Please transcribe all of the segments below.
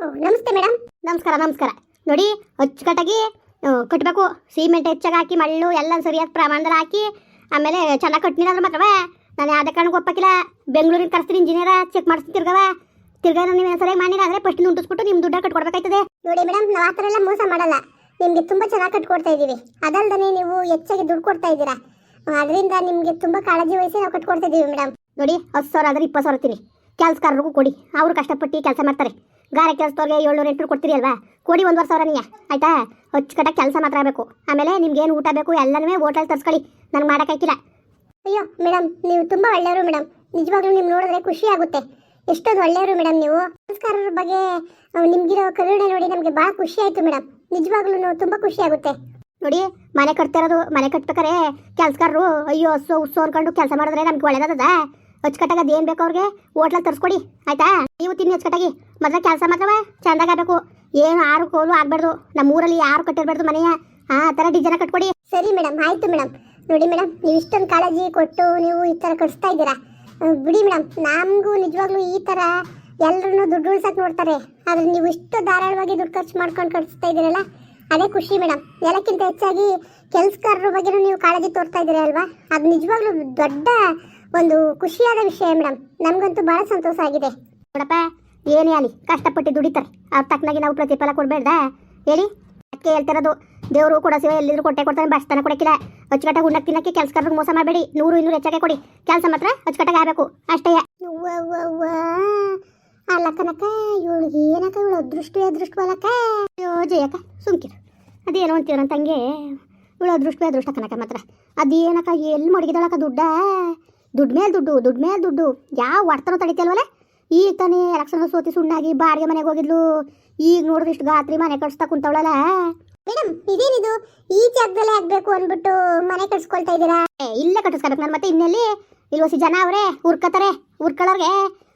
ನಮಸ್ತೆ ಮೇಡಮ್. ನಮಸ್ಕಾರ ನಮಸ್ಕಾರ. ನೋಡಿ ಅಚ್ಚುಕಟ್ಟಾಗಿ ಕಟ್ಟಬೇಕು ಸಿಮೆಂಟ್ ಹೆಚ್ಚಾಗಿ ಹಾಕಿ ಮಳ್ಳು ಎಲ್ಲ ಸರಿಯಾದ ಪ್ರಮಾಣದಲ್ಲಿ ಹಾಕಿ ಆಮೇಲೆ ಚೆನ್ನಾಗಿ ಕಟ್ಟಿನಿ ಅಂದ್ರೆ ಮಾತ್ರವ ನಾನು ಯಾವುದೇ ಕಾರಣಕ್ಕೆ ಒಪ್ಪಕ್ಕಿಲ್ಲ ಬೆಂಗಳೂರಿಗೆ ಕರೆಸ್ತೀನಿ ಇಂಜಿನಿಯರ ಚೆಕ್ ಮಾಡಿಸ್ತೀನಿ ತಿರ್ಗವ ತಿರ್ಗಾ ನೀವು ಸರಿಯಾಗಿ ಮಾಡಿಲ್ಲ ಅಂದರೆ ಫಸ್ಟ್ ಉಂಟಿಸ್ಬಿಟ್ಟು ನಿಮ್ಮ ದುಡ್ಡ ಕಟ್ಕೊಡ್ಬೇಕಾಯ್ತದೆ. ನೋಡಿ ಮೇಡಮ್ ನಾವು ಆ ಥರ ಎಲ್ಲ ಮೋಸ ಮಾಡಲ್ಲ. ನಿಮಗೆ ತುಂಬ ಚೆನ್ನಾಗಿ ಕಟ್ಕೊಡ್ತಾ ಇದ್ದೀವಿ ಅದಲ್ದೇ ನೀವು ಹೆಚ್ಚಾಗಿ ದುಡ್ಡು ಕೊಡ್ತಾ ಇದ್ದೀರಾ? ಅದರಿಂದ ನಿಮಗೆ ತುಂಬ ಕಾಳಜಿ ವಹಿಸಿ ನಾವು ಕಟ್ಕೊಡ್ತಾ ಇದ್ದೀವಿ ಮೇಡಮ್. ನೋಡಿ ಹತ್ತು ಸಾವಿರ ಆದರೆ ಇಪ್ಪತ್ತು ಸಾವಿರ ತಿನ್ನಿ ಕೆಲಸಗಾರರಿಗೂ ಕೊಡಿ. ಅವರು ಕಷ್ಟಪಟ್ಟು ಕೆಲಸ ಮಾಡ್ತಾರೆ. ಗಾರೆ ಕೆಲಸದವ್ರಿಗೆ ಏಳ್ನೂರು ಎಂಟು ಕೊಡ್ತೀರಿ ಅಲ್ವಾ? ಕೊಡಿ ಒಂದುವರೆ ಸಾವಿರ ನೀ ಆಯ್ತಾ? ಅಚ್ಚುಕಟ್ಟಾಗಿ ಕೆಲಸ ಮಾತ್ರ ಆಗಬೇಕು. ಆಮೇಲೆ ನಿಮ್ಗೇನು ಊಟ ಬೇಕು ಎಲ್ಲನೂ ಹೋಟೆಲ್ ತರಿಸ್ಕೊಳ್ಳಿ. ನನಗೆ ಮಾಡೋಕ್ಕಾಗಿಲ್ಲ ಅಯ್ಯೋ ಮೇಡಮ್ ನೀವು ತುಂಬ ಒಳ್ಳೆಯವರು ಮೇಡಮ್ ನಿಜವಾಗ್ಲೂ ನಿಮ್ಮ ನೋಡಿದ್ರೆ ಖುಷಿ ಆಗುತ್ತೆ. ಎಷ್ಟೊಂದು ಒಳ್ಳೆಯವರು ಮೇಡಮ್ ನೀವು. ಸಂಸ್ಕಾರರ ಬಗ್ಗೆ ನಿಮಗಿರೋ ಕರುಣೆ ನೋಡಿ ನಮಗೆ ಭಾಳ ಖುಷಿ ಆಯಿತು ಮೇಡಮ್ ನಿಜವಾಗ್ಲೂ ತುಂಬ ಖುಷಿ ಆಗುತ್ತೆ. ನೋಡಿ, ಮನೆ ಕಟ್ತಿರೋದು ಮನೆ ಕಟ್ಬೇಕಾರೆ ಕೆಲಸಗಾರರು ಅಯ್ಯೋ, ಹಸು ಹುಸು ಅನ್ಕೊಂಡು ಕೆಲಸ ಮಾಡಿದ್ರೆ ನಮ್ಗೆ ಒಳ್ಳೇದದ ಅಚ್ಚುಕಟ್ಟಾಗಿ ಅದೇನು ಬೇಕು ಅವ್ರಿಗೆ? ಹೋಟ್ಲಲ್ಲಿ ತರಿಸ್ಕೊಡಿ. ಆಯ್ತಾ? ನೀವು ತಿನ್ನಿ ಅಚ್ಚುಕಟ್ಟಾಗಿ. ಮೊದಲ ಕೆಲಸ ಮಾತ್ರವ? ಚಂದಾಗಿ ಆಗಬೇಕು ಏನು ಆರು ಕೋಲು ಆಗಬಾರ್ದು. ನಮ್ಮ ಊರಲ್ಲಿ ಯಾರು ಕಟ್ಟಿರ್ಬಾರ್ದು ಮನೆಯ? ಆ ಥರ ಡಿಸೈನ ಕಟ್ಕೊಡಿ. ಸರಿ ಮೇಡಮ್ ಆಯಿತು ಮೇಡಮ್ ನೋಡಿ ಮೇಡಮ್ ನೀವು ಇಷ್ಟೊಂದು ಕಾಳಜಿ ಕೊಟ್ಟು ನೀವು ಈ ಥರ ಕಟ್ಸ್ತಾ ಇದ್ದೀರಾ? ಬಿಡಿ ಮೇಡಮ್ ನಮಗೂ ನಿಜವಾಗ್ಲೂ ಈ ಥರ ಎಲ್ಲರೂ ದುಡ್ಡು ಉಳ್ಸಕ್ಕೆ ನೋಡ್ತಾರೆ. ಆದರೆ ನೀವು ಇಷ್ಟು ಧಾರಾಳವಾಗಿ ದುಡ್ಡು ಖರ್ಚು ಮಾಡ್ಕೊಂಡು ಕಟ್ಸ್ತಾ ಇದ್ದೀರಲ್ಲ ಅದೇ ಖುಷಿ ಮೇಡಮ್ ಎಲ್ಲಕ್ಕಿಂತ ಹೆಚ್ಚಾಗಿ ಕೆಲಸಗಾರರ ಬಗ್ಗೆನೂ ನೀವು ಕಾಳಜಿ ತೋರ್ತಾ ಇದ್ದೀರಾ ಅಲ್ವಾ? ಅದು ನಿಜವಾಗ್ಲೂ ದೊಡ್ಡ ಒಂದು ಖುಷಿಯಾದ ವಿಷಯ ಮೇಡಮ್ ನಮಗಂತೂ ಭಾಳ ಸಂತೋಷ ಆಗಿದೆ. ನೋಡಪ್ಪ ಏನೇ ಆಗಲಿ, ಕಷ್ಟಪಟ್ಟು ದುಡಿತಾರೆ. ಅವ್ರ ತಕ್ಕನಾಗಿ ನಾವು ಪ್ರತಿಫಲ ಕೊಡಬೇಡ್ದ? ಹೇಳಿ? ಅದಕ್ಕೆ ಹೇಳ್ತಿರೋದು, ದೇವರು ಕೊಡಸಿವೆ ಎಲ್ಲಿದ್ರು ಕೊಟ್ಟೆ ಕೊಡ್ತಾನೆ, ಬಸ್ತಾನ ಕೊಡಕ್ಕಿಲ್ಲ. ಅಚ್ಚುಕಟ್ಟಾಗಿ ಉಣ್ಣಕ್ಕೆ ತಿನ್ನಕ್ಕೆ ಕೆಲಸಗಾರರಿಗೆ ಮೋಸ ಮಾಡಬೇಡಿ. ನೂರು ಇನ್ನೂರು ಹೆಚ್ಚಾಗೆ ಕೊಡಿ. ಕೆಲಸ ಮಾತ್ರ ಅಚ್ಚುಕಟ್ಟಾಗಿ ಆಗಬೇಕು. ಅಷ್ಟೇ. ಅಲ್ಲ ಕನಕ ಇವಳಿಗೆ ಏನಕ್ಕ ಇವಳು ಅದೃಷ್ಟ ಅದೃಷ್ಟ ಅಲ್ಲಕ್ಕ? ಅಯ್ಯೋ, ಜಯಕ್ಕ, ಸುಮ್ಕಿರು. ಅದೇನೋ ಅಂತೀರ ತಂಗೆ. ಇವಳು ಅದೃಷ್ಟ ಅದೃಷ್ಟ ಕನಕ ಮಾತ್ರ. ಅದೇನಕ್ಕ ಎಲ್ಲಿ ಮಡಗಿದಾಳಕ್ಕ ದುಡ್ಡ? ದುಡ್ಡು ಮೇಲೆ ದುಡ್ಡು ದುಡ್ಡು ಮೇಲೆ ದುಡ್ಡು. ಯಾವ ಒಡ್ತನೂ ತಡಿತಲ್ವಲ್ಲ ಈಗ ತಾನೇ ಎಲೆಕ್ಷನ್ ಸೋತಿ ಸುಣ್ಣಾಗಿ ಬಾಡಿಗೆ ಮನೆಗೆ ಹೋಗಿದ್ಲು. ಈಗ ನೋಡಿದ್ರೆ ಇಷ್ಟು ಗಾತ್ರಿ ಮನೆ ಕಟ್ಸ್ತಾ ಕುಂತವಳಲ್ಲ. ಮೇಡಮ್ ಇದೇನಿದು? ಈ ಜಾಗದಲ್ಲೇ ಆಗ್ಬೇಕು ಅಂದ್ಬಿಟ್ಟು ಮನೆ ಕಟ್ಸ್ಕೊಳ್ತಾ ಇದ್ದೀರಾ? ಇಲ್ಲೇ ಕಟ್ಟಿಸ್ಕೊಬೇಕು ನಾನು ಮತ್ತೆ ಇನ್ನೆಲ್ಲಿ? ಇಲ್ವಸಿ ಜನ ಅವರೇ ಉರ್ಕತಾರೆ ಉರ್ಕೊಳ್ಳೋರ್ಗೆ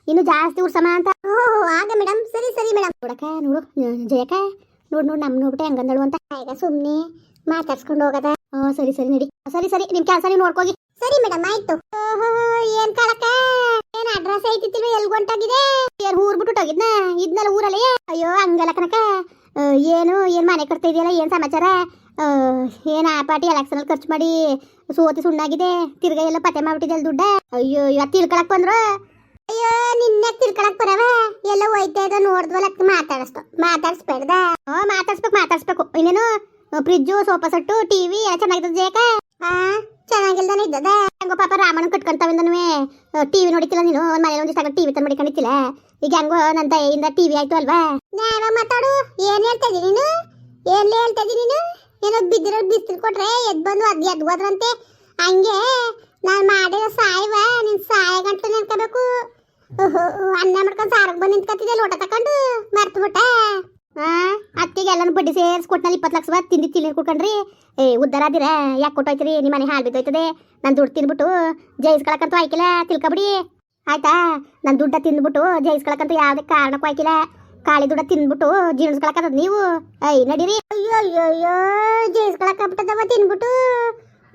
ಇನ್ನು ಜಾಸ್ತಿ ಉರ್ಸಮ ಅಂತ. ಓಹೋ ಆಗ ಮೇಡಮ್ ಸರಿ ಸರಿ ಮೇಡಮ್. ನೋಡಕ ನೋಡು ಜಯಕ ನೋಡ್ ನೋಡ್ ನಮ್ ನೋಡ್ಬಿಟ್ಟೆ ಹೆಂಗಂದಳು ಅಂತ. ಈಗ ಸುಮ್ಮನೆ ಮಾತಾಡ್ಸ್ಕೊಂಡು ಹೋಗದ? ಹಾಂ ಸರಿ ಸರಿ ನಡಿ. ಸರಿ ಸರಿ ನಿಮ್ ಕೆಲಸ ನೀವು ನೋಡ್ಕೋಗಿ. ಸರಿ ಮೇಡಮ್ ಆಯ್ತು. ಓಹೋ ಏನ್ ಕಾಳಕ್ಕ ಅಡ್ರೆಸ್ ಐತಿತ್ತಿಲ್ವ ಎಲ್ ಹೊಂಟಾಗಿದೆ? ಎರ್ ಊರ್ ಬಿಟ್ಟು ಹೋಗಿದ್ನ? ಇದ್ನಲ್ಲ ಊರಲ್ಲಿ? ಅಯ್ಯೋ, ಹಂಗಲ್ಲ ಕನಕ ಏನು, ಏನ್ ಮನೆ ಕಟ್ತಾ ಇದೆಯಲ್ಲ, ಏನು ಸಮಾಚಾರ? ಏನ್ ಆ ಪಾಟಿ ಎಲೆಕ್ಷನ್ ಖರ್ಚು ಮಾಡಿ ಸೋತಿ ಸುಣ್ಣಾಗಿದೆ, ತಿರ್ಗಾ ಎಲ್ಲ ಪತ್ತೆ ಮಾಡ್ಬಿಟ್ಟಿದೆ ದುಡ್ಡ? ಅಯ್ಯೋ ಇವತ್ತು ತಿಳ್ಕೊಳಕ್ ಬಂದ್ರು? ಅಯ್ಯೋ, ನಿನ್ನೆ ತಿಳ್ಕೊಳಕ್ ಬರವ? ಎಲ್ಲ ಹೋಯ್ತಾ ಇದ್ದ, ನೋಡಿದ್ವಲ್ಲ ಮಾತಾಡಿಸ್ತು ಮಾತಾಡ್ಸ್ಬೇಡ್ದ? ಮಾತಾಡ್ಸ್ಬೇಕು ಮಾತಾಡ್ಸ್ಬೇಕು. ಇನ್ನೇನು, ಫ್ರಿಜ್ಜು, ಸೋಫಾ ಸೆಟ್ಟು, ಟಿವಿ, ಎಲ್ಲ ಚೆನ್ನಾಗಿರ್ತದೆ ಜೇಕ ಆ ಚೆನ್ನಾಗಿಲ್ದಾನೆ ಇದ್ದದ ಹೆಂಗೋ ಪಾಪ ರಾಮನ ಕಟ್ಕೊಂತಾವಿಂದನೂ ಟಿವಿ ನೋಡಿತಿಲ್ಲ ನೀನು? ಒಂದು ಮನೇಲಿ ಟಿವಿ ಟಿವಿ ತಂದು ಮಡಿಕೊಂಡಿತ್ತಿಲ್ಲ ಈಗ ಹೆಂಗೋ ನನ್ನ ದಯೆಯಿಂದ ಟಿವಿ ಆಯ್ತು ಅಲ್ವಾ? ನ್ಯಾಯವಾಗಿ ಮಾತಾಡು. ಏನ್ ಹೇಳ್ತಾ ನೀನು? ಏನ್ ಹೇಳ್ತಾ ಇದೀನಿ ನೀನು? ಏನೋ ಬಿದ್ದಿರೋ ಬಿಸಿಲು ಕೊಟ್ರೆ ಎದ್ ಬಂದು ಅದ್ ಎದ್ ಹೋದ್ರಂತೆ. ಹಂಗೆ ನಾನು ಮಾಡಿರೋ ಸಾಯವ ನಿನ್ ಸಾಯ ಗಂಟು ನೆನ್ಕೋಬೇಕು. ಓಹೋ, ಅನ್ನ ಮಾಡ್ಕೊಂಡು ಸಾರಿಗೆ ಬಂದು ನಿಂತ್ಕೊತಿದ್ದೆ ಲೋಟ ತಕೊಂಡು? ಮರ್ತು ಬಿಟ್ಟ. ಅತ್ತಿಗೆ ಎಲ್ಲಾನು ಬಡ್ಡಿ ಸೇರಿಸ್ಕೊಟ್ನಲ್ಲಿ, ಇಪ್ಪತ್ತು ಲಕ್ಷ ತಿಂದಿ ತಿಳಿ ಕುಡ್ಕೊಂಡ್ರಿ ಏ, ಉದ್ದಾರ ಆದಿರ? ಯಾಕೆ ಕೊಟ್ಟೋಯ್ತೀರಿ? ನಿಮ್ಮ ಮನೆ ಹಾಳು ಬಿದ್ದೋಯ್ತದೆ. ನಾನು ದುಡ್ಡು ತಿಂದ್ಬಿಟ್ಟು ಜಯಿಸ್ಕೊಳಕ್ಕಂತೂ ಆಯ್ಕಿಲ್ಲ, ತಿಳ್ಕೊಬಿಡಿ. ಆಯ್ತಾ? ನಾನು ದುಡ್ಡ ತಿಂದ್ಬಿಟ್ಟು ಜಯಿಸ್ಕೊಳಕ್ಕಂತೂ ಯಾವುದೇ ಕಾರಣಕ್ಕೂ ಆಯ್ಕಿಲ್ಲ. ಕಾಳಿ ದುಡ್ಡ ತಿಂದ್ಬಿಟ್ಟು ಜೀರ್ಣಿಸ್ಕೊಳಕ್ಕದ ನೀವು. ಐ ನಡೀರಿ. ಅಯ್ಯೋ ಅಯ್ಯೋ ಅಯ್ಯೋ ಜಯಿಸ್ಕೊಳಕ್ಕಬಿಟ್ಟದವ ಬಿಟ್ಟದವ ತಿನ್ಬಿಟ್ಟು.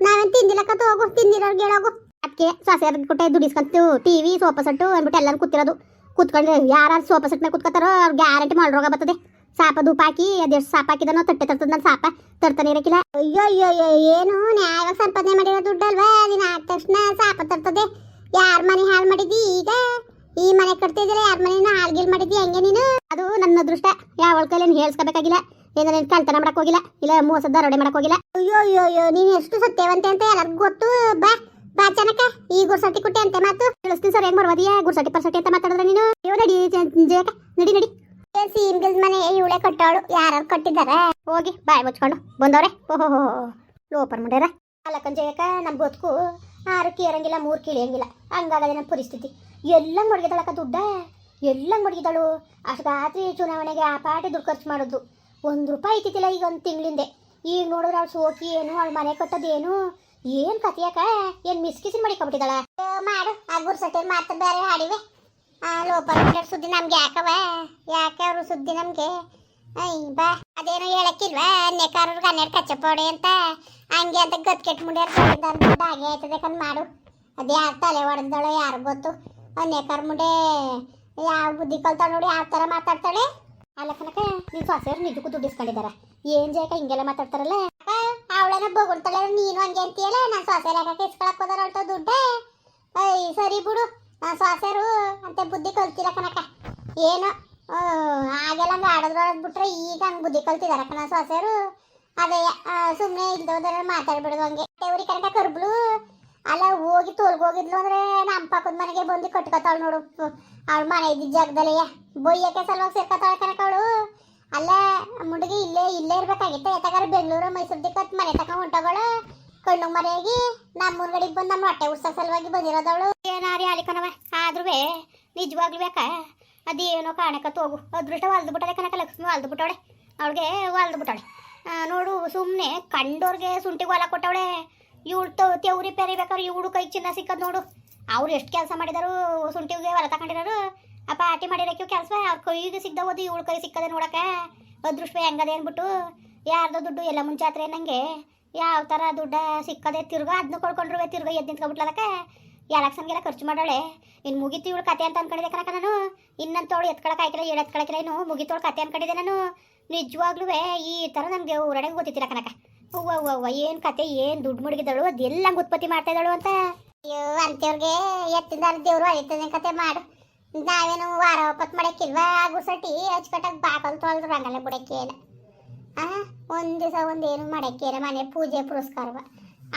ನಾವೇನ್ ತಿಂದಿಲ್ಲಕ್ಕ ಹೋಗು. ತಿಂದಿರೋರ್ಗೆ ಹೇಳೋಗು. ಅದಕ್ಕೆ ಸೊಸೆ ಕೊಟ್ಟೆ ದುಡಿಸ್ಕೊಂತು ಟಿವಿ ಸೋಫಾ ಸೆಟ್ಟು ಅಂದ್ಬಿಟ್ಟು ಎಲ್ಲರೂ ಕೂತಿರೋದು. ಕೂತ್ಕೊಂಡ್ರೆ ಯಾರು ಸೋಫಾ ಸೆಟ್ ಮೇಲೆ ಕೂತ್ಕೊತಾರೋ ಅವ್ರು ಗ್ಯಾರಂಟಿ ಮಾಡ್ರೋಗ ಬರ್ತದೆ. ಸಾಪ ಧೂಪ ಹಾಕಿ ಅದೆಷ್ಟು ಸಾಪ ಹಾಕಿದನೋ ತಟ್ಟೆ ತರ್ತದ ನನ್ನ ಸಾಪ, ತರ್ತಾನೆ ಇರಕ್ಕಿಲ್ಲ ಅಯ್ಯೋ ಅಯ್ಯೋ ಅಯ್ಯೋ, ಏನು? ನ್ಯಾಯವಾಗಿ ಸಂಪಾದನೆ ಮಾಡಿರೋ ದುಡ್ಡಲ್ವಾ? ಅಲ್ಲಿ ಆದ ತಕ್ಷಣ ಸಾಪ ತರ್ತದೆ. ಯಾರ ಮನೆ ಹಾಳು ಮಾಡಿದಿ ಈಗ? ಈ ಮನೆ ಕಟ್ತಿದ್ರೆ ಯಾರ ಮನೆನ ಹಾಳ್ಗಿಲ್ ಮಾಡಿದಿ ಹಂಗೆ ನೀನು? ಅದು ನನ್ನ ಅದೃಷ್ಟ. ಯಾವ ಕೈಲೇನು ಹೇಳ್ಸ್ಕೋಬೇಕಾಗಿಲ್ಲ. ಏನಾರ ಕಳ್ತನ ಮಾಡಕ್ ಹೋಗಿಲ್ಲ, ಇಲ್ಲ ಮೋಸದ ದರೋಡೆ ಮಾಡಕ್ ಹೋಗಿಲ್ಲ. ಅಯ್ಯೋ ಅಯ್ಯೋ ಅಯ್ಯೋ, ನೀನ್ ಎಷ್ಟು ಸತ್ಯವಂತೆ ಅಂತ ಎಲ್ಲರಿಗೂ ಗೊತ್ತು. ಬಾ ಬಾ ಚನಕ ಈ ಗುರ್ಸತಿ ಕುಟ್ಟೆ ಅಂತೆ ಮಾತು. ತಿಳಿಸ್ತೀನಿ ಸರ್, ಹೆಂಗ್ ಬರ್ವದಿಯಾ ಗುರ್ಸಟಿ ಪರ್ಸಟಿ ಅಂತ ಮಾತಾಡಿದ್ರೆ ನೀನು? ಅಯ್ಯೋ, ನಡಿ ನಡಿ ನಡಿ. ಸೀಮ್ಗಲ್ ಮನೆ ಇವಳೆ ಕಟ್ಟಾಳು ಯಾರು ಕಟ್ಟಿದ್ದಾರೆ? ಹೋಗಿ, ಬಾಯ್ ಮುಚ್ಕೊಂಡು, ಬಂದವ್ರೆ. ಓಹೋ ಲೋಪರ್ ಮಾಡ್ಯಾರ. ಅಲ್ಲಕ್ಕಂಜಯ್ಯಕ ನಮ್ ಬದುಕು ಆರು ಕೇರಂಗಿಲ್ಲ ಮೂರು ಕೇಳಿಯಂಗಿಲ್ಲ. ಹಂಗಾಗದೆ ಪರಿಸ್ಥಿತಿ. ಎಲ್ಲ ಮಡಗಿದಳಕ್ಕ ದುಡ್ಡ? ಎಲ್ಲ ಮಡಗಿದಳು? ಅಷ್ಟು ರಾತ್ರಿ ಚುನಾವಣೆಗೆ ಆ ಪಾಟಿ ದುಡ್ಡು ಖರ್ಚು ಮಾಡೋದು. ಒಂದು ರೂಪಾಯಿ ಇತ್ತಿಲ್ಲ ಈಗ ಒಂದು ತಿಂಗಳಿಂದೆ. ಈಗ ನೋಡಿದ್ರೆ ಅವಳು ಸೋಕಿ ಏನು, ಅವ್ಳ ಮನೆ ಕಟ್ಟೋದೇನು ಏನು? ಕತಿಯಾಕ ಏನು ಮಿಸ್ಕಿಸಿ ಮಾಡಿಕೊಬಿಟ್ಟಿದ್ದಾಳ ಮಾಡು, ಆ ಗುರ್ಸಟ್ಟೆ ಮಾತು ಬೇರೆ ಹಾಡಿವೆ. ಲೋಪರ್ ಬಿಡೋರ್ ಸುದ್ದಿ ನಮ್ಗೆ ಯಾಕವ ಯಾಕೆ ಅವರು ಸುದ್ದಿ ನಮ್ಗೆ? ಬಾ. ಅದೇನು ಹೇಳಕ್ಕಿಲ್ವಾ? ನೆಕಾರವ್ರಿಗೆ ಹನ್ನೆರಡು ಕಚ್ಚಪೋಡಿ ಅಂತ. ಹಂಗೆ ಅಂತ ಗತ್ ಕೆಟ್ಟ ಮುಂಡ್ಯಾರ ಹಾಗೆ ಆಯ್ತದೆ ಮಾಡು. ಅದೇ ಯಾರು ತಲೆ ಹೊಡೆದಳು ಯಾರು ಗೊತ್ತು? ನೆಕಾರ ಮುಂಡೆ ಯಾವ ಬುದ್ಧಿ ಕಲ್ತಾಳ ನೋಡಿ ಯಾವ ಥರ ಮಾತಾಡ್ತಾಳೆ? ಅಲ್ಲ ಕನಕ ನಿನ್ ಸೊಸೆಯವ್ರು ನಿಜಕ್ಕೂ ದುಡ್ಡು ಇಸ್ಕೊಂಡಿದಾರ. ಏನ್ ಜಯಕ ಹಿಂಗೆಲ್ಲ ಮಾತಾಡ್ತಾರಲ್ಲ? ಅವಳನ್ನ ಬೊಗಳ್ತಾಳೆ ನೀನು ಹಂಗೆ ಅಂತೀಯಲ್ಲ? ನಾನು ಸೊಸೆ ಯಾಕೆ ಇಸ್ಕೊಳಕ್ ಹೋದಾರ ದುಡ್ಡೆ? ಐ, ಸರಿ ಬಿಡು. ಸೊಸೆರು ಅಂತ ಬುದ್ಧಿ ಕಲ್ತಿಲ್ಲ ಕಣಕ ಏನು? ಆಗೆಲ್ಲ ಹಂಗೆ ಬಿಟ್ರೆ ಈಗ ಹಂಗೆ ಬುದ್ಧಿ ಕಲ್ತಿದಾರ ಕಣ ಸೊಸೆರು. ಅದೇ ಸುಮ್ಮನೆ ಇಲ್ದೋದ್ರೆ ಮಾತಾಡ್ಬಿಡೋದು ಹಂಗೆ. ದೇವ್ರಿ ಕನಕ ಕರ್ಬ್ಲು. ಅಲ್ಲ, ಹೋಗಿ ಹೋಗಿದ್ಲು ಅಂದ್ರೆ ನಮ್ಮ ಪಕ್ಕದ ಮನೆಗೆ ಬಂದು ಕಟ್ಕೊತಾಳು ನೋಡು. ಅವಳು ಮನೆ ಇದ್ದಿದ್ದ ಜಾಗದಲ್ಲೇ. ಬೊಯ್ಯಕ್ಕೆ ಸಲುವಾಗಿ ಸೇರ್ಕೊತಾಳೆ ಕನಕ ಅವಳು. ಅಲ್ಲ ಮುಂಡಿಗೆ ಇಲ್ಲೇ ಇಲ್ಲೇ ಇರ್ಬೇಕಾಗಿತ್ತು. ಯಾಕಂದ್ರೆ ಬೆಂಗಳೂರು ಮೈಸೂರು ದಿಕ್ಕ ಮನೆ ತಕ ಹೊಂಟೋಗಳು. ಕಣ್ಣು ಮರೆಯಾಗಿ ನಮ್ಮ ಮುನ್ಗಡಿಗೆ ಬಂದು ನಮ್ಮ ಹೊಟ್ಟೆ ಉಸ ಸಲುವಾಗಿ ಬಂದಿರೋದವಳು. ಏನಾರಿ ಆಲಿಕನವ ಆದ್ರೂ ನಿಜವಾಗ್ಲೂ ಬೇಕಾ? ಅದೇನೋ ಕಾಣಕತ್ತು ತೋಗು. ಅದೃಷ್ಟ ಹೊಲ್ದು ಬಿಟ್ಟಳೆ ಕನಕ ಲಕ್ಷ್ಮಿ ಹೊಲ್ದು ಬಿಟ್ಟವಳೆ. ಅವಳಿಗೆ ಹೊಲ್ದು ಬಿಟ್ಟವಳೆ. ನೋಡು ಸುಮ್ಮನೆ ಕಂಡೋರ್ಗೆ ಸುಂಟಿಗೆ ಹೊಲ ಕೊಟ್ಟವಳೆ. ಇವಳು ತೆವ್ರಿ ಪೆರಿಬೇಕಾದ್ರೆ ಇವಳು ಕೈ ಚಿನ್ನ ಸಿಕ್ಕದ್ ನೋಡು. ಅವ್ರು ಎಷ್ಟು ಕೆಲಸ ಮಾಡಿದಾರು ಸುಂಟಿಗೆ ಹೊಲ ತಗೊಂಡಿರೋರು ಆ, ಪಾರ್ಟಿ ಮಾಡಿರೋಕೆ ಕೆಲಸ. ಅವ್ರ ಕೈಗೆ ಸಿಗ್ದವದು ಇವಳು ಕೈ ಸಿಕ್ಕದೆ ನೋಡಕ್ಕೆ. ಅದೃಷ್ಟ ಹೆಂಗದೆ ಅಂದ್ಬಿಟ್ಟು, ಯಾರ್ದೋ ದುಡ್ಡು ಎಲ್ಲ ಮುಂಚಾತ್ರೆ ನಂಗೆ. ಯಾವ ಥರ ದುಡ್ಡ ಸಿಕ್ಕದೆ ತಿರ್ಗಾ ಅದನ್ನ ಕೊಡ್ಕೊಂಡ್ರು ತಿರ್ಗ ಎದ್ದು ನಿಂತ್ಕೊಬಿಟ್ಲದಕ್ಕೆ ಎಲೆಕ್ಷನ್ಗೆಲ್ಲ ಖರ್ಚು ಮಾಡೋಳೆ. ಇನ್ನು ಮುಗಿತು ಇವಳು ಕತೆ ಅಂತ ಅನ್ಕೊಂಡಿದ್ದೆ ಕನಕ ನಾನು. ಇನ್ನಂತವಳು ಎತ್ಕೊಳಕ್ಕೆ ಆಯ್ಕಿಲ್ಲ ಏಳು ಎತ್ಕೊಳಕಿಲ್ಲ ಇನ್ನು. ಮುಗಿತೋಳು ಕತೆ ಅನ್ಕೊಂಡಿದ್ದೆ ನಾನು. ನಿಜವಾಗ್ಲೂ ಈ ಥರ ನನಗೆ ಊರಡೆಗೆ ಗೊತ್ತಿತ್ತಿಲ್ಲ ಕನಕ ಅವ್ವ ಅವ್ವ ಏನು ಕತೆ, ಏನು ದುಡ್ಡು ಮುಡುಗಿದಳು, ಅದೆಲ್ಲ ಉತ್ಪತ್ತಿ ಮಾಡ್ತಾ ಇದ್ದಾಳು ಅಂತ. ಅಯ್ಯೋ ಅಂತೇವ್ರಿಗೆ ಎತ್ತಿಂದ ದೇವರು ಅಳಿತದೆ ಕತೆ ಮಾಡು. ನಾವೇನು ವಾರ ಒಪ್ಪತ್ತು ಮಾಡಕ್ಕಿಲ್ವಾ? ಗುಸಟಿ, ಅಚ್ಚುಕಟ್ಟಾಗಿ ಬಾಕಲ್ ತೊಳೆದ್ರು ರಂಗಲ್ಲ ಬಿಡಕ್ಕೆ ಆ ಒಂದು ದಿವಸ ಒಂದು ಏನು ಮಾಡಕ್ಕೆ ಮನೆ ಪೂಜೆ ಪುರಸ್ಕಾರವ.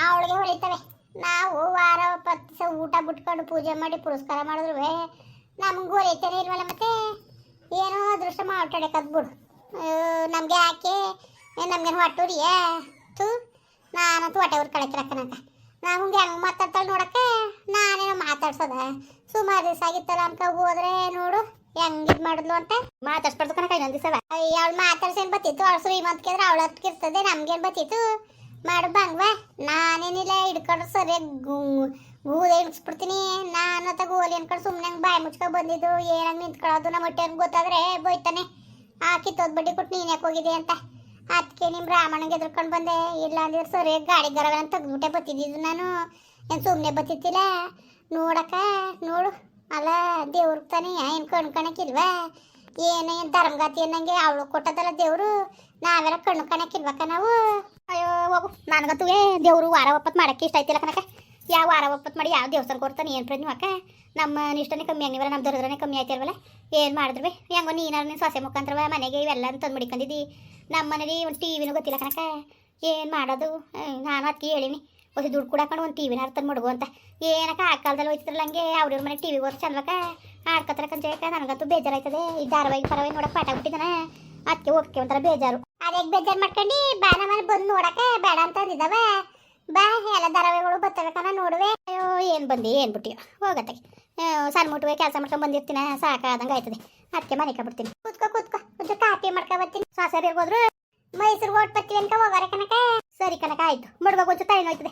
ಅವಳಿಗೆ ಹೊಳಿತವೆ ನಾವು ವಾರ ಪತ್ತು ದಿವಸ ಊಟ ಬಿಟ್ಕೊಂಡು ಪೂಜೆ ಮಾಡಿ ಪುರಸ್ಕಾರ ಮಾಡಿದ್ರು ನಮ್ಗೆ ಹೊಲಿತಾನೆ ಇಲ್ವಲ್ಲ ಮತ್ತೆ? ಏನೋ ಅದೃಷ್ಟ ಮಾತಾಡಕದ್ ಬಿಡು ನಮಗೆ ಯಾಕೆ? ನಮ್ಗೇನು ಹೊಟ್ಟೂರಿಯ? ತು ನಾನಂತೂ ಹೊಟ್ಟೆ ಅವ್ರು ನಾವು ನಮ್ಗೆ ಹೆಂಗೆ ಮಾತಾಡ್ತಾಳೆ ನೋಡಕ್ಕೆ. ಮಾತಾಡ್ಸೋದ? ಸುಮಾರು ದಿವಸ ಆಗಿತ್ತಲ್ಲ ಅನ್ಕ ಹೋದ್ರೆ ನೋಡು ಹೆಂಗ್ ಇದ್ ಮಾಡಿದ್ಲು ಅಂತ. ಮಾತಾಡ್ಸ್ಬಾರ್ದು ಕನಕ ಇನ್ನೊಂದ್ ದಿವಸ ಅವಳು ಮಾತಾಡ್ಸೇನ್ ಬತ್ತಿತ್ತು ಅವಳು ಶ್ರೀಮಂತಿದ್ರೆ ಅವಳ ಹತ್ಕಿರ್ತದೆ ನಮ್ಗೇನ್ ಬತ್ತಿತ್ತು ಮಾಡು ಬಂಗ್ವ. ನಾನೇನಿಲ್ಲ ಹಿಡ್ಕೊಂಡ್ರೆ ಸರಿ ಗೂದೆ ಹಿಡ್ಸ್ಬಿಡ್ತೀನಿ. ನಾನು ಅತ್ತ ಗೋಲಿ ಅನ್ಕೊಂಡು ಸುಮ್ಮನೆ ಬಾಯಿ ಮುಚ್ಕೊಂಡು ಬಂದಿದ್ದು. ಏನಂಗ್ ನಿಂತ್ಕೊಳ್ಳೋದು ನಮ್ಮ ಹೊಟ್ಟೆ ಗೊತ್ತಾದ್ರೆ ಬೈತಾನೆ. ಹಾಕಿ ತೋದ್ ಬಡ್ಡಿ ಕೊಟ್ಟು ನೀನ್ ಯಾಕೆ ಹೋಗಿದೆ ಅಂತ. ಅದಕ್ಕೆ ನಿಮ್ಮ ರಾಮಣ್ಣಗೆ ಎದ್ರಕೊಂಡು ಬಂದೆ. ಇಲ್ಲ ಅಂದಿದ್ರೆ ಸರಿ ಗಾಡಿ ಗರಗಳ ಅಂತ ತೆಗ್ದ್ಬಿಟ್ಟೆ ಬತ್ತಿದ್ದು ನಾನು. ಏನು ಸುಮ್ಮನೆ ಬತ್ತಿತ್ತಿಲ್ಲ ನೋಡಕ್ಕ, ನೋಡು. ಅಲ್ಲ, ದೇವ್ರ ತಾನೇ ಏನು ಕಣ್ಕಣಕ್ಕಿಲ್ವಾ ಏನು ಧರ್ಮಗತಿ ಅನ್ನಂಗೆ ಅವಳು ಕೊಟ್ಟದಲ್ಲ ದೇವರು, ನಾವೆಲ್ಲ ಕಣ್ಣು ಕಣಕ್ಕಿಲ್ವಕ್ಕ ನಾವು? ಅಯ್ಯೋ, ಹೋಗು. ಏ, ದೇವರು ವಾರ ಒಪ್ಪತ್ತು ಮಾಡಕ್ಕೆ ಇಷ್ಟ ಆಯ್ತಿಲ್ಲ ಕನಕ ಯಾವ ವಾರ ಒಪ್ಪತ್ತು ಮಾಡಿ ಯಾವ ದೇವಸ್ಥಾನ ಕೊಡ್ತಾನೆ ಏನು ಪ್ರಜ್ಞೆ ಅಕ್ಕ? ನಮ್ಮ ಇಷ್ಟನೇ ಕಮ್ಮಿ ಆಗಿವಲ್ಲ ನಮ್ಮ ದರಿದ್ರನೇ ಕಮ್ಮಿ ಆಯ್ತಿರ್ವಲ್ಲ? ಏನು ಮಾಡಿದ್ವಿ ಹೆಂಗೋ ನೀನಾರ ನಿನ್ನ ಸೊಸೆ ಮುಖಾಂತರವ ಮನೆಗೆ ಇವೆಲ್ಲ ತಂದು ಮಡಿಕೊಂಡಿದ್ದಿ. ನಮ್ಮ ಮನೇಲಿ ಒಂದು ಟಿ ವಿನೂ ಗೊತ್ತಿಲ್ಲ ಕನಕ ಏನು ಮಾಡೋದು? ನಾನು ಅದಕ್ಕೆ ಹೇಳಿನಿ. ಹೊಸ ದುಡ್ಡು ಕೊಡಕೊಂಡು ಒಂದು ಟಿ ವಿನ ಅರ್ಥ ಮಡುಗು ಅಂತ. ಏನಕ್ಕ ಆ ಕಾಲದಲ್ಲಿ ಹೋಯ್ತಿದ್ರಲ್ಲ ಹಂಗೆ ಅವ್ರ ಮನೆ ಟಿ ವಿ ಓದ್ ಚಂದಕ್ಕ ಆಡ್ಕತ್ರ ಕಂಚಕ ನನಗಂತೂ ಬೇಜಾರಾಯ್ತದೆ. ಈ ಧಾರಾವಾಹಿ ಪರವಾಗಿ ನೋಡಕ್ಕೆ ಪಾಠ ಬಿಟ್ಟಿದ್ದಾನೆ. ಅದಕ್ಕೆ ಓಕೆ ಒಂಥರ ಬೇಜಾರು. ಅದಕ್ಕೆ ಬೇಜಾರು ಮಾಡ್ಕೊಂಡು? ಬಾ ಮನೆ ಬಂದು ನೋಡಕ್ಕೆ ಬೇಡ ಅಂತ ಅಂದಿದ್ದಾವ. ಬಾ ಎಲ್ಲ ಧಾರಾವಾಹಿಗಳು ಬರ್ತವೆ ಕಣ ನೋಡುವೆ. ಅಯ್ಯೋ ಏನು ಬಂದು ಏನು ಬಿಟ್ಟಿಯೋ ಹೋಗತ್ತೆ. ಸಣ್ಣ ಮುಟ್ಟುವೆ ಕೆಲಸ ಮಾಡ್ಕೊಂಡು ಬಂದಿರ್ತೀನಿ ಸಾಕಾದಂಗೆ ಆಯ್ತದೆ. ಅದಕ್ಕೆ ಮನೆ ಬಿಡ್ತೀನಿ. ಕೂತ್ಕೋ ಕೂತ್ಕೋ ಒಂದು ಕಾಫಿ ಮಾಡ್ಕೊ ಬರ್ತೀನಿ ಸಾಸರ್ ಇರ್ಬೋದ್ರು ಮೈಸೂರು ಓಟ್ ಬರ್ತೀವಿ ಅಂತ ಹೋಗೋರೆ ಕನಕ ಸರಿ ಕನಕ ಆಯ್ತು. ಮಡ್ವಾಗ ತಾಯಿ ತಲೆನೋಯ್ತದೆ.